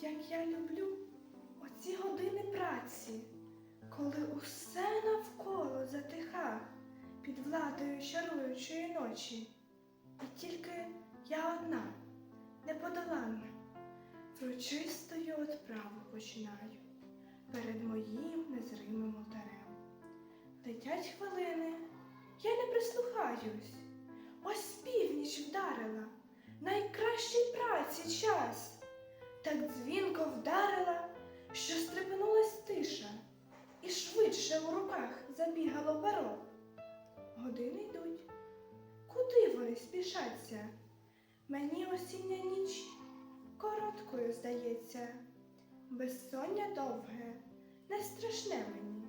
як я люблю оці години праці, коли усе навколо затиха під владою чаруючої ночі, і тільки я одна, неподоланна, врочистою отправу починаю перед моїм незримим алтарем. Летять хвилини, я не прислухаюсь. Ось північ вдарила, найкращий праці час. Так дзвінко вдарила, що стрепенулась тиша, і швидше у руках забігало перо. Години йдуть. Куди вони спішаться? Мені осіння ніч короткою здається. Безсоння довге, не страшне мені.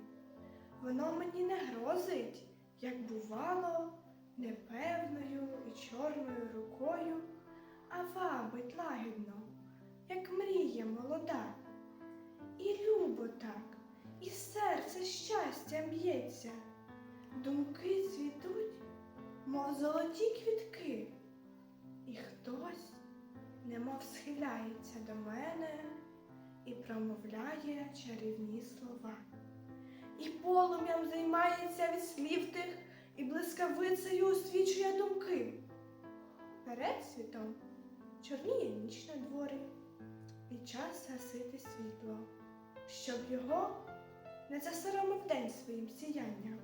Воно мені не грозить, як бувало, непевною і чорною рукою, а вабить лагідно, як мрія молода. І любо так, і серце щастям б'ється, думки цвітуть, мов золоті квітки, і хтось, немов схиляється до мене і промовляє чарівні слова. І полум'ям займається від слів тих, і блискавицею освічує думки. Перед світом чорніє ніч на дворі, і гасити світло, щоб його не засоромив день своїм сіянням.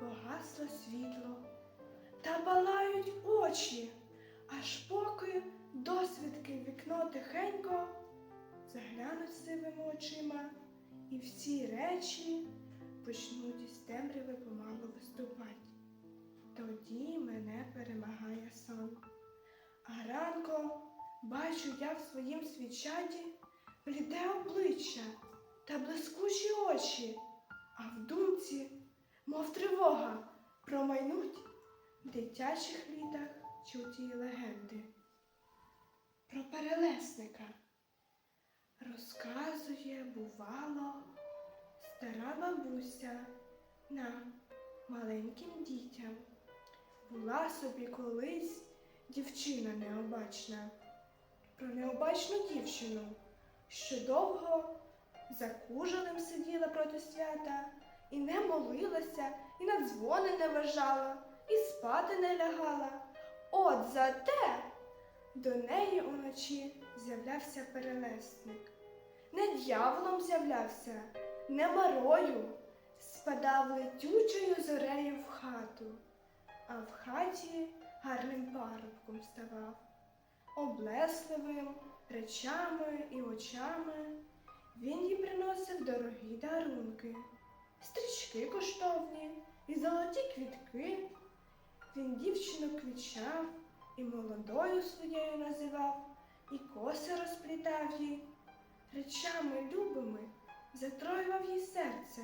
Погасло світло, та балають очі, аж поки досвідки вікно тихенько заглянуть сивими очима, і всі речі почнуть із темряви помалу виступати. Тоді мене перемагає сон. Бачу я в своїм свічаті бліде обличчя та блискучі очі, а в думці, мов тривога, промайнуть в дитячих літах чуті легенди. Про перелесника розказує, бувало, стара бабуся нам, маленьким дітям. Була собі колись дівчина необачна, про необачну дівчину, що довго за кужелем сиділа проти свята, і не молилася, і на дзвони не вважала, і спати не лягала. От за те до неї уночі з'являвся перелесник. Не дьяволом з'являвся, не марою, спадав летючою зорею в хату, а в хаті гарним парубком ставав, облесливим речами і очами. Він їй приносив дорогі дарунки, стрічки коштовні і золоті квітки. Він дівчину квічав і молодою своєю називав, і коси розплітав їй. Речами любими затроював їй серце,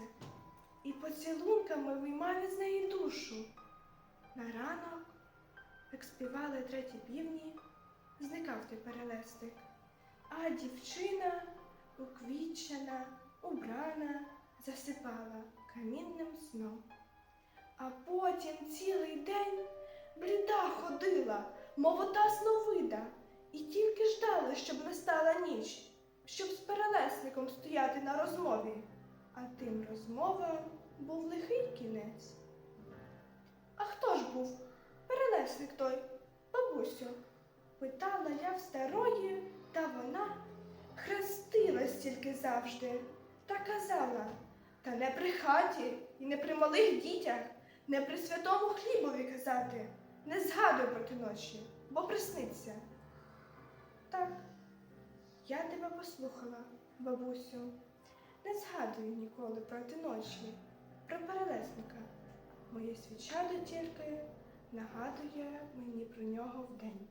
і поцілунками виймав із неї душу. На ранок, як співали треті півні, зникав ти перелесник, а дівчина, уквічена, убрана, засипала камінним сном. А потім цілий день бліда ходила, мов ота сновида, і тільки ждала, щоб настала ніч, щоб з перелесником стояти на розмові. А тим розмовам був лихий кінець. А хто ж був перелесник той, бабусю? Питала я в старої, та вона хрестилась тільки завжди та казала, та не при хаті і не при малих дітях, не при святому хлібові казати, не згадуй проти ночі, бо присниться. Так, я тебе послухала, бабусю. Не згадую ніколи проти ночі про перелесника. Моє свічадо тільки нагадує мені про нього вдень.